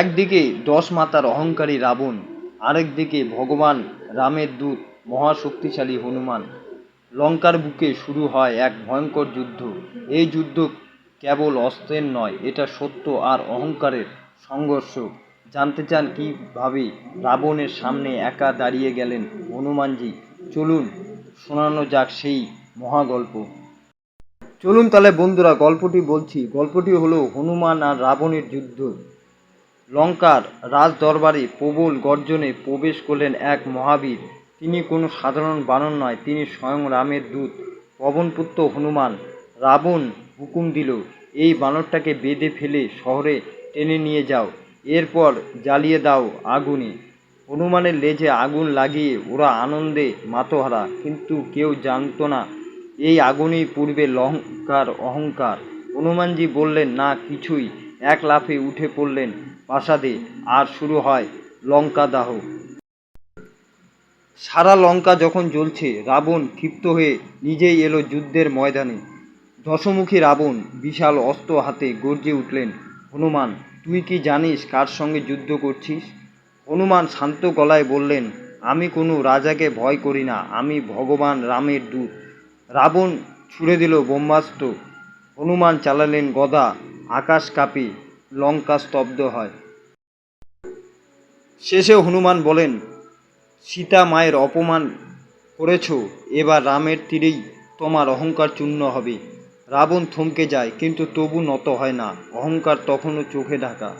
একদিকে দশ মাতার অহংকারী রাবণ, আরেকদিকে ভগবান রামের দূত, মহাশক্তিশালী হনুমান। লঙ্কার বুকে শুরু হয় এক ভয়ঙ্কর যুদ্ধ। এই যুদ্ধ কেবল অস্ত্রের নয়, এটা সত্য আর অহংকারের সংঘর্ষ। জানতে চান কীভাবে রাবণের সামনে একা দাঁড়িয়ে গেলেন হনুমানজি? চলুন শোনানো যাক সেই মহাগল্প। চলুন তাহলে বন্ধুরা, গল্পটি বলছি। গল্পটি হলো হনুমান আর রাবণের যুদ্ধ। লঙ্কার রাজ দরবারে প্রবল গর্জনে প্রবেশ করলেন এক মহাবীর। তিনি কোনো সাধারণ বানর নয়, তিনি স্বয়ং রামের দূত। পবনপুত্র হনুমান রাবণ হুকুম দিল, এই বানরটাকে বেঁধে ফেলে শহরে টেনে নিয়ে যাও, এরপর জ্বালিয়ে দাও আগুনে। হনুমানের লেজে আগুন লাগিয়ে ওরা আনন্দে মাতোহারা, কিন্তু কেউ জানতো না, এই আগুনেই পূর্বে লঙ্কার অহংকার। হনুমানজি বললেন, না, কিছুই এক লাফে উঠে পড়লেন প্রাসাদে, আর শুরু হয় লঙ্কা দাহ। সারা লঙ্কা যখন জ্বলছে, রাবণ ক্ষিপ্ত হয়ে নিজেই এলো যুদ্ধের ময়দানে। দশমুখী রাবণ বিশাল অস্ত্র হাতে গর্জে উঠলেন, হনুমান, তুই কি জানিস কার সঙ্গে যুদ্ধ করছিস? হনুমান শান্ত গলায় বললেন, আমি কোনো রাজাকে ভয় করি না, আমি ভগবান রামের দূত। রাবণ ছুড়ে দিল ব্রহ্মাস্ত্র। হনুমান চালালেন গদা আকাশ কাঁপে, লঙ্কা স্তব্ধ হয়। শেষে হনুমান বলেন, সীতা মায়ের অপমান করেছ, এবার রামের তীরেই তোমার অহংকার চূর্ণ হবে। রাবণ থমকে যায়, কিন্তু তবু নত হয় না, অহংকার তখনও চোখে ঢাকা।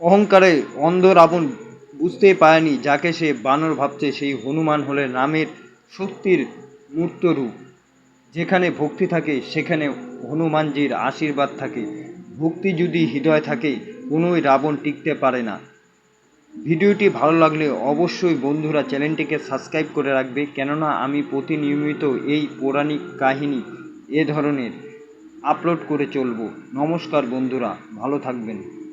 অহংকারে অন্ধ রাবণ বুঝতেই পারেনি, যাকে সে বানর ভাবছে, সেই হনুমান হলে রামের শক্তির মূর্ত রূপ যেখানে ভক্তি থাকে, সেখানে হনুমানজির আশীর্বাদ থাকে। ভক্তি যদি হৃদয় থাকে, কোনোই রাবণ টিকতে পারে না। ভিডিওটি ভালো লাগলে অবশ্যই বন্ধুরা চ্যানেলটিকে সাবস্ক্রাইব করে রাখবে, কেননা আমি প্রতিনিয়মিত এই পৌরাণিক কাহিনী এ ধরনের আপলোড করে চলবো। নমস্কার বন্ধুরা, ভালো থাকবেন।